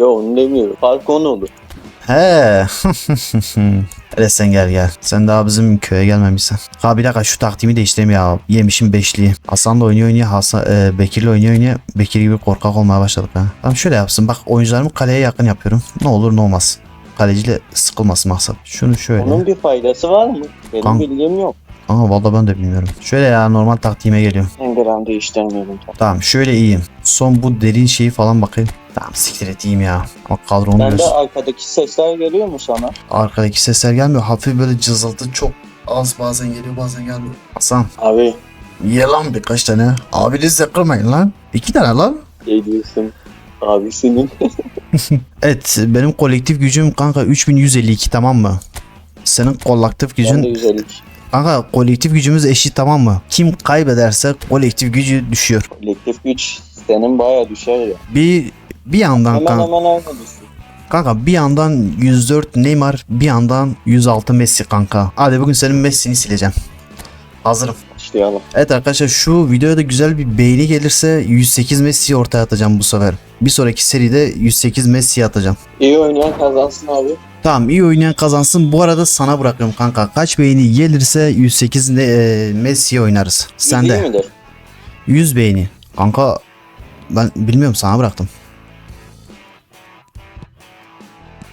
Ya onu demiyorum. Fark on olur. He. Hele sen gel gel. Sen daha bizim köye gelmemişsin. Ha bir dakika şu taktiğimi değiştireyim ya. Yemişim beşliği. Hasan da oynuyor oynuyor. Hasan, e, Bekir'le oynuyor oynuyor. Bekir gibi korkak olmaya başladık ha. Tamam şöyle yapsın. Bak oyuncularımı kaleye yakın yapıyorum. Ne olur ne olmaz. Kaleciyle sıkılmasın maksat. Şunu şöyle. Onun bir faydası var mı? Benim Kan- bildiğim yok. Aa vallahi ben de bilmiyorum. Şöyle ya normal taktiğime geliyorum. Ben gram değiştirmedim. Tamam şöyle iyiyim. Son bu derin şeyi falan bakayım. Tamam siktir et iyiyim ya. Ama kadromu Ben de arkadaki sesler geliyor mu sana? Arkadaki sesler gelmiyor. Hafif böyle cızıltı çok az bazen geliyor bazen gelmiyor. Hasan Abi ye lan birkaç tane. Abiniz de kırmayın lan. İki tane lan. ne diyorsun? Abisinin. Evet benim kolektif gücüm kanka 3152 tamam mı? Senin kolektif Ben de gücün güzellik. kanka kolektif gücümüz eşit tamam mı? Kim kaybederse kolektif gücü düşüyor. Kolektif güç senin baya düşer ya. Bir bir yandan Hemen kanka, aynı düşüyor. kanka bir yandan 104 Neymar bir yandan 106 Messi kanka. Hadi bugün senin Messi'ni sileceğim. Hazırım. Başlayalım. Evet arkadaşlar şu videoya da güzel bir beğeni gelirse 108 Messi'yi ortaya atacağım bu sefer. Bir sonraki seride 108 Messi'yi atacağım. İyi oynayan kazansın abi. Tamam iyi oynayan kazansın. Bu arada sana bırakıyorum kanka. Kaç beğeni gelirse 108 ne, e, Messi'yi oynarız. Sen de. midir? 100 beğeni. Kanka ben bilmiyorum sana bıraktım.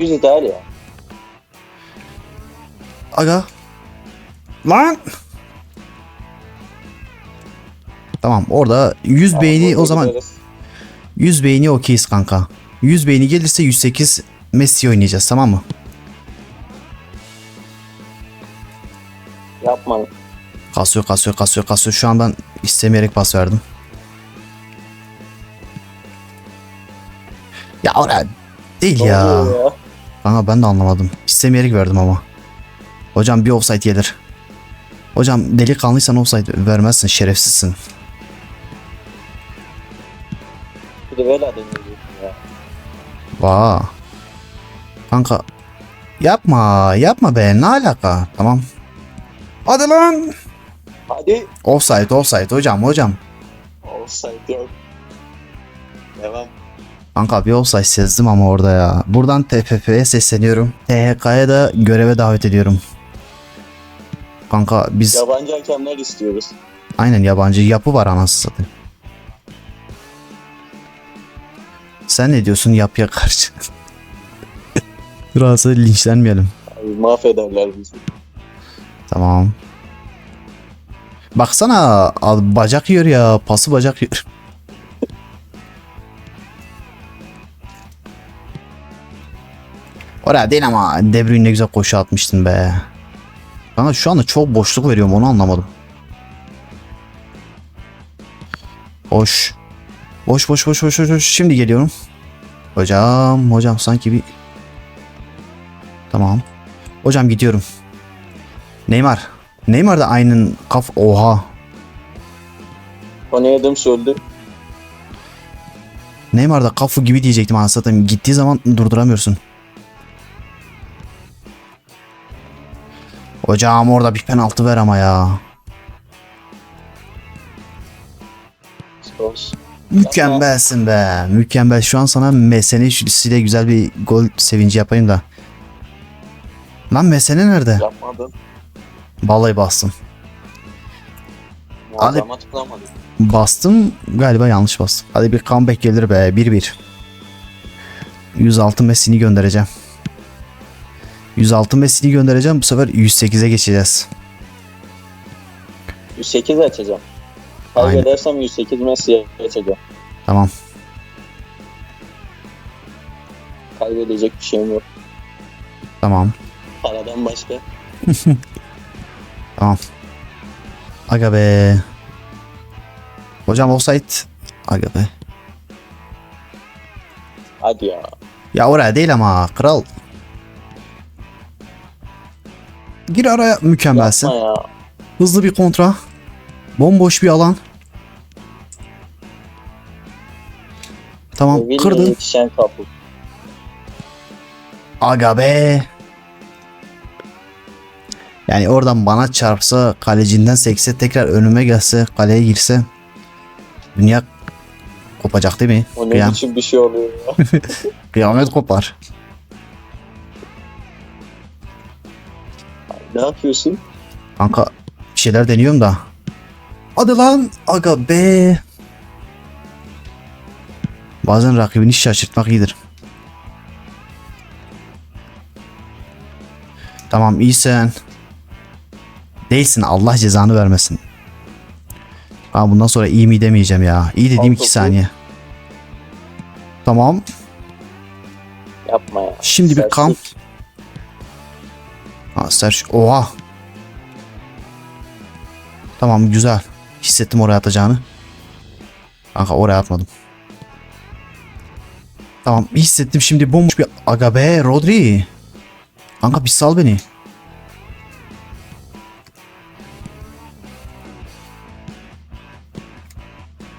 Yüz ideal ya. Aga. Lan. Tamam orada 100 Tamam, bunu o zaman gideriz. 100 beğeni okeyiz kanka. 100 beğeni gelirse 108 Messi oynayacağız tamam mı? Yapma. Kasıyor kasıyor kasıyor kasıyor. Şu an ben istemeyerek pas verdim. Ya oraya değil ya. ya? Kanka ben de anlamadım. İstemeyerek verdim ama. Hocam bir offside gelir. Hocam delikanlıysan offside vermezsin şerefsizsin. Bir de böyle deniyorsun ya. Vaa. Kanka yapma yapma be ne alaka tamam. Hadi lan. Hadi. Offside offside hocam hocam. Offside yok. Devam. Kanka bir offside sezdim ama orada ya. Buradan TFF'ye sesleniyorum. THK'ya da göreve davet ediyorum. Kanka biz Yabancı hakemler istiyoruz. aynen yabancı yapı var anasını satayım. Sen ne diyorsun yapıya karşı? Biraz da linçlenmeyelim. Abi, mahvederler bizi. Tamam. Baksana bacak yiyor ya. Pası bacak yiyor. Oraya değil ama De Bruyne ne güzel koşu atmıştın be. Kanka şu anda çok boşluk veriyorum onu anlamadım. Boş. Boş boş boş boş boş. Şimdi geliyorum. Hocam hocam sanki bir... Tamam. Hocam gidiyorum. Neymar. Neymar da aynen kaf... Oha. Tony Adams öldü. Neymar da kafu gibi diyecektim anasını satayım. Gittiği zaman durduramıyorsun. Hocam orada bir penaltı ver ama ya. Mükemmelsin be. Mükemmel. Şu an sana Mesene şutisiyle güzel bir gol sevinci yapayım da. Lan Mesene nerede? Yapmadın. Vallahi bastım. Hadi. Bastım galiba yanlış bastım. Hadi bir comeback gelir be 1-1. 106 Messi'ni göndereceğim. 106 Messi'ni göndereceğim bu sefer 108'e geçeceğiz. 108 açacağım. Kaybedersem 108 Messi'ye geçeceğim. Tamam. Kaybedecek bir şeyim yok. Tamam. Paradan başka. Aga be. Hocam offside. Aga be. Hadi ya. Ya oraya değil ama kral. Gir araya mükemmelsin. Yapma ya. Hızlı bir kontra. Bomboş bir alan. Tamam kırdın. Aga be. Yani oradan bana çarpsa kalecinden sekse tekrar önüme gelse kaleye girse dünya Kopacak değil mi? O ne Kıyam, biçim bir şey oluyor ya. kıyamet kopar. Ne yapıyorsun? Kanka bir şeyler deniyorum da. Hadi lan aga be. Bazen rakibini şaşırtmak iyidir. Tamam iyisin. Değilsin Allah cezanı vermesin. Ha bundan sonra iyi mi demeyeceğim ya. İyi dediğim Al 2 topu. saniye. Tamam. Yapma ya. Şimdi bir Sersek. kamp. Serş. Oha. Tamam güzel. Hissettim oraya atacağını. Kanka oraya atmadım. Tamam hissettim şimdi bomboş bir aga be Rodri. Kanka bir sal beni.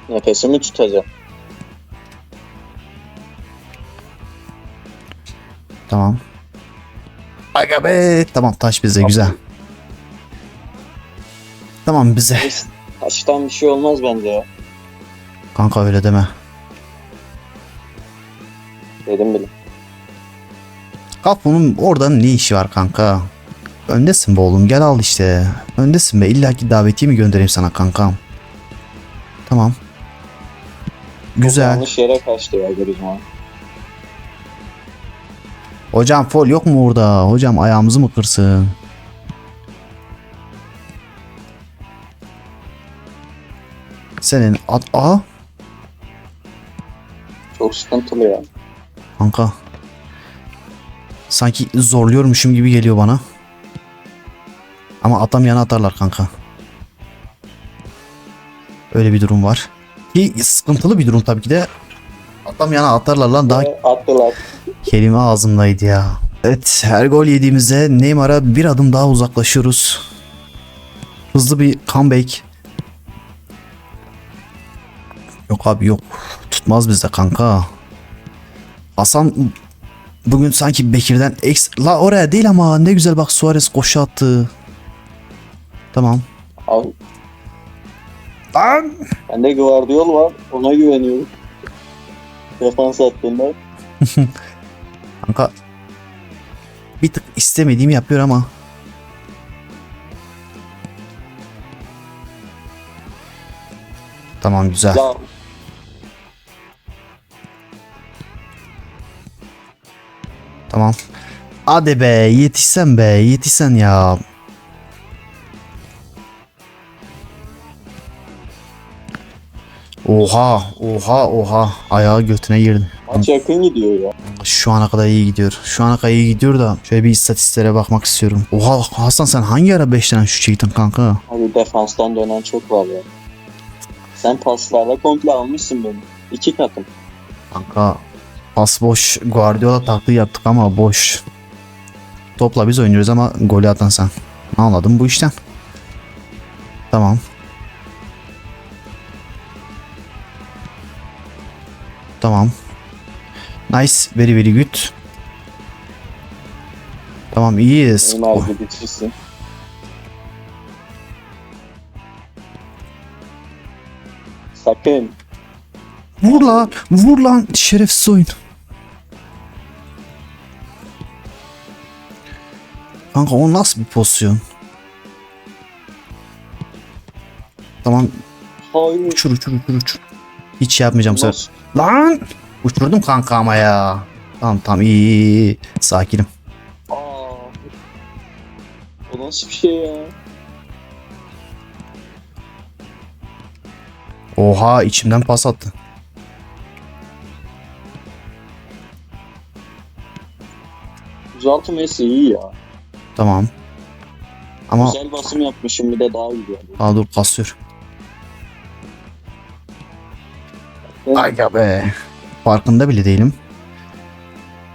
Nefesimi tutacağım. Tamam. Aga be. Tamam taş bize güzel. Tamam bize. Taştan bir şey olmaz bence ya. Kanka öyle deme. Dedim bile. Kapunun oradan ne işi var kanka? Öndesin be oğlum gel al işte. Öndesin be illa ki davetiye mi göndereyim sana kankam? Tamam. Güzel. Yanlış yere kaçtı ya Griezmann. Hocam fol yok mu orada? Hocam ayağımızı mı kırsın? Senin at a Çok sıkıntılı ya. kanka. Sanki zorluyormuşum gibi geliyor bana. Ama atam yana atarlar kanka. Öyle bir durum var. Ki sıkıntılı bir durum tabii ki de. Atam yana atarlar lan daha attılar. Kelime ağzımdaydı ya. Evet her gol yediğimizde Neymar'a bir adım daha uzaklaşıyoruz. Hızlı bir comeback. Yok abi yok. Tutmaz bizde kanka. Hasan bugün sanki Bekir'den eks... La oraya değil ama ne güzel bak Suarez koşu attı. Tamam. Al. Lan! Bende Guardiol var. Ona güveniyorum. Defans hattında. Kanka bir tık istemediğimi yapıyor ama. Tamam güzel. Ya Tamam. Hadi be yetişsen be yetişsen ya. Oha oha oha ayağı götüne girdi. Maç yakın gidiyor ya. Şu ana kadar iyi gidiyor. Şu ana kadar iyi gidiyor da şöyle bir istatistiklere bakmak istiyorum. Oha Hasan sen hangi ara 5 tane şu çektin kanka? Abi defanstan dönen çok var ya. Sen paslarla komple almışsın beni. İki katım. Kanka pas boş Guardiola taktiği yaptık ama boş. Topla biz oynuyoruz ama golü atan sen. Ne anladın bu işten? Tamam. Tamam. Nice. Very very good. Tamam iyiyiz. Neymar gibi bitirsin. Sakın. Vur lan. Vur lan. Şerefsiz oyun. Kanka o nasıl bir pozisyon? Tamam Hayır. uçur uçur uçur uçur. Hiç şey yapmayacağım. Nasıl? Lan! Uçurdum kanka ama ya. Tamam tamam iyi, iyi, iyi. Sakinim. Aa. O nasıl bir şey ya? Oha içimden pas attı. Uzaltı Messi iyi ya. Tamam. Ama Güzel basım yapmışım bir de daha iyi yani. Aa dur kasıyor. Aga be. Farkında bile değilim.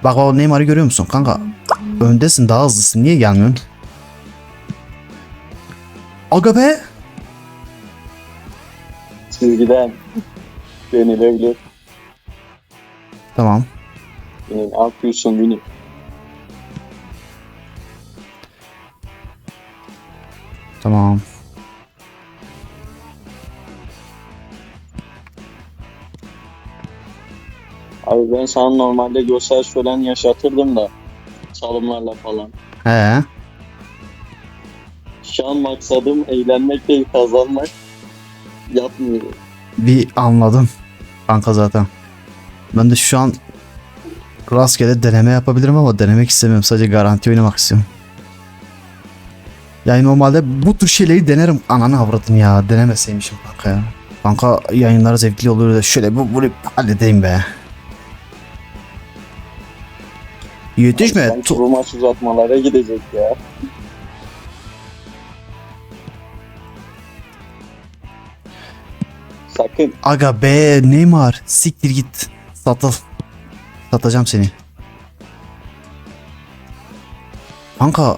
Bak o Neymar'ı görüyor musun kanka? Öndesin daha hızlısın niye gelmiyorsun? Aga be. Çizgiden denilebilir. Tamam. Benim ne yapıyorsun Vini? Tamam. Abi ben sana normalde görsel şölen yaşatırdım da çalımlarla falan. He. Şu an maksadım eğlenmek değil kazanmak. Yapmıyorum. Bir anladım. Kanka zaten. Ben de şu an rastgele deneme yapabilirim ama denemek istemiyorum. Sadece garanti oynamak istiyorum. Yani normalde bu tür şeyleri denerim. Ananı avradım ya. Denemeseymişim kanka ya. Kanka yayınlar zevkli oluyor da şöyle bu vurup halledeyim be. Yetişme. Tu- bu maç uzatmalara gidecek ya. Sakın. Aga be Neymar siktir git. Satıl. Satacağım seni. Kanka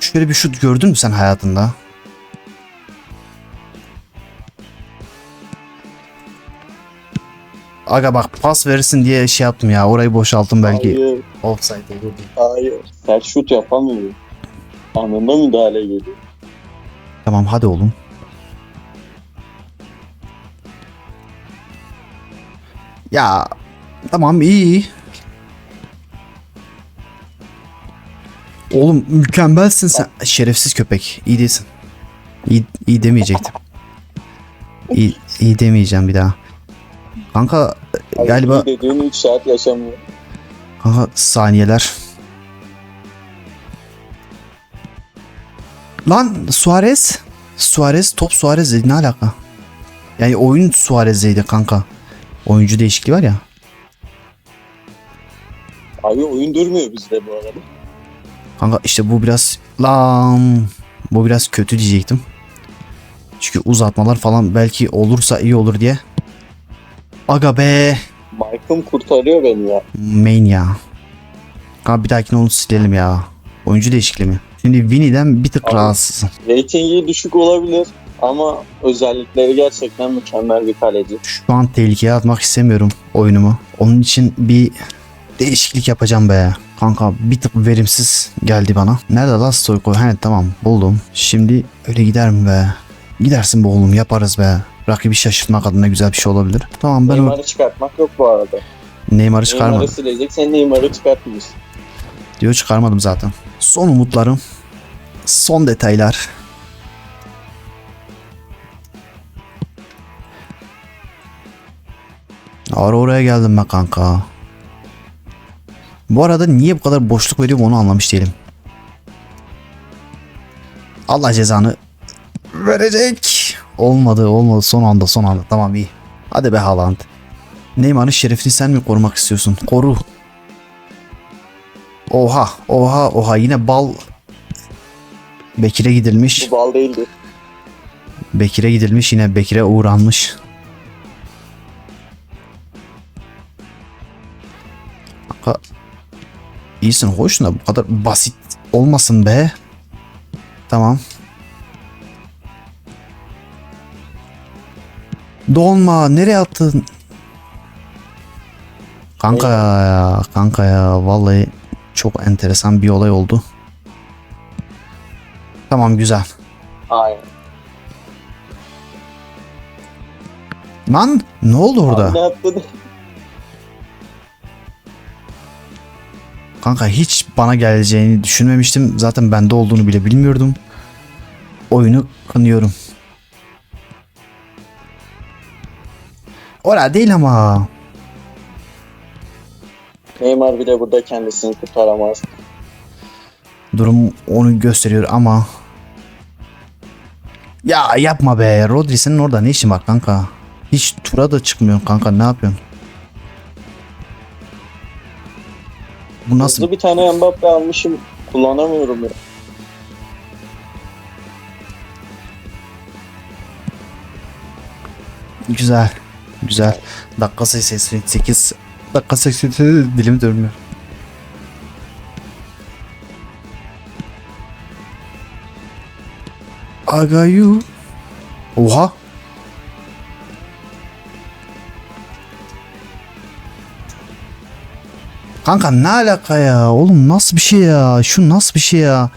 şöyle bir şut gördün mü sen hayatında? Aga bak pas verirsin diye şey yaptım ya orayı boşalttım belki. Hayır, Offside olurdu. hayır. Sert şut yapamıyor. Anında müdahale geliyor. Tamam hadi oğlum. Ya tamam iyi. Oğlum mükemmelsin sen. Şerefsiz köpek. İyi değilsin. İyi, iyi demeyecektim. İyi, iyi demeyeceğim bir daha. Kanka Hayır, galiba iyi dediğin 3 saat yaşamıyor. kanka saniyeler. Lan Suarez. Suarez top Suarez'di ne alaka? Yani oyun Suarez'deydi kanka. Oyuncu değişikliği var ya. Abi oyun durmuyor bizde bu arada. Kanka işte bu biraz lan bu biraz kötü diyecektim. Çünkü uzatmalar falan belki olursa iyi olur diye. Aga be Markım kurtarıyor beni ya. main ya. Kanka bir dahakine onu silelim ya. Oyuncu değişikliği mi? Şimdi Winnie'den bir tık Abi. rahatsızım. Ratingi düşük olabilir ama özellikleri gerçekten mükemmel bir kaleci. Şu an tehlikeye atmak istemiyorum oyunumu. Onun için bir değişiklik yapacağım be. Kanka bir tık verimsiz geldi bana. Nerede lan Stoyko? He tamam buldum. Şimdi öyle gider mi be? Gidersin be oğlum yaparız be. Rakibi şaşırtmak adına güzel bir şey olabilir. Tamam ben Neymar'ı çıkartmak yok bu arada. Neymar'ı çıkarmadım. Neymar'ı silecek sen Neymar'ı çıkartmışsın. Diyor çıkarmadım zaten. Son umutlarım. Son detaylar. Ara oraya geldim ben kanka. Bu arada niye bu kadar boşluk veriyorum onu anlamış değilim. Allah cezanı verecek. Olmadı olmadı son anda son anda tamam iyi. Hadi be Haaland. Neymar'ın şerefini sen mi korumak istiyorsun? Koru. Oha oha oha yine bal Bekir'e gidilmiş. Bu bal değildi. Bekir'e gidilmiş yine Bekir'e uğranmış. Kanka iyisin hoş da bu kadar basit olmasın be. Tamam. Dolma nereye attın? Kanka ya kanka ya vallahi çok enteresan bir olay oldu. Tamam güzel. Aynen. Lan ne oldu orada? Ne yaptın? Kanka hiç bana geleceğini düşünmemiştim. Zaten bende olduğunu bile bilmiyordum. Oyunu kınıyorum. Ora değil ama. Neymar bile burada kendisini kurtaramaz. Durum onu gösteriyor ama. Ya yapma be. Rodri senin orada ne işin var kanka? Hiç tura da çıkmıyorsun kanka ne yapıyorsun? Bu nasıl? Hızlı bir tane Mbappe almışım. Kullanamıyorum ya. Güzel. Güzel. Dakika 88. Dakika 88 dilim dönmüyor. Agayu. Oha. Kanka ne alaka ya? Oğlum nasıl bir şey ya? Şu nasıl bir şey ya?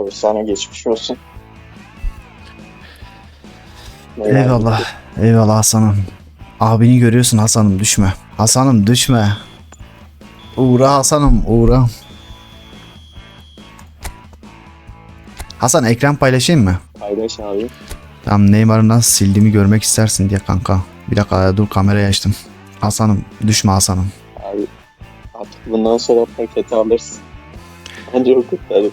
Abi sana geçmiş olsun. Eyvallah. Eyvallah Hasan'ım. Abini görüyorsun Hasan'ım düşme. Hasan'ım düşme. Uğra Hasan'ım uğra. Hasan ekran paylaşayım mı? Paylaş abi. Tamam Neymar'ı nasıl sildiğimi görmek istersin diye kanka. Bir dakika dur kamerayı açtım. Hasan'ım düşme Hasan'ım. Abi artık bundan sonra paketi alırsın. Bence o kurtarır.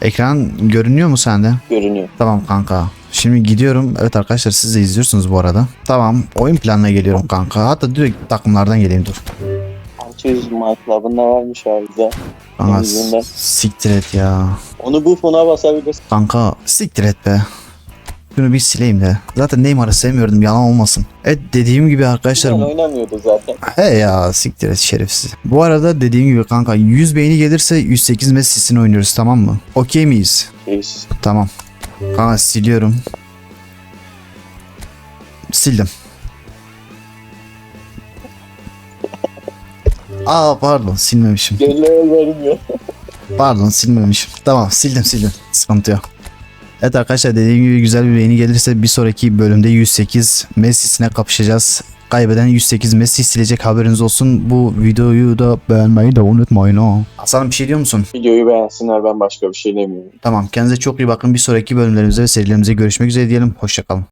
Ekran görünüyor mu sende? Görünüyor. Tamam kanka. Şimdi gidiyorum. Evet arkadaşlar siz de izliyorsunuz bu arada. Tamam oyun planına geliyorum kanka. Hatta direkt takımlardan geleyim dur. 600 My Club'ın da varmış abi de. Kanka siktir et ya. Onu bu fona basabilirsin. Kanka siktir et be. Şunu bir sileyim de. Zaten Neymar'ı sevmiyordum yalan olmasın. Evet dediğim gibi arkadaşlar. Ben oynamıyordu zaten. He ya siktir et şerefsiz. Bu arada dediğim gibi kanka 100 beğeni gelirse 108 Messi'sini oynuyoruz tamam mı? Okey miyiz? Reis. Tamam. Kanka siliyorum. Sildim. Aa pardon silmemişim. Gönlüme vermiyor. Pardon silmemişim. Tamam sildim sildim. Sıkıntı yok. Evet arkadaşlar dediğim gibi güzel bir beğeni gelirse bir sonraki bölümde 108 Messi'sine kapışacağız. Kaybeden 108 Messi silecek haberiniz olsun. Bu videoyu da beğenmeyi de unutmayın ha. Hasan'ım bir şey diyor musun? Videoyu beğensinler ben başka bir şey demiyorum. Tamam kendinize çok iyi bakın. Bir sonraki bölümlerimizde ve serilerimizde görüşmek üzere diyelim. Hoşçakalın.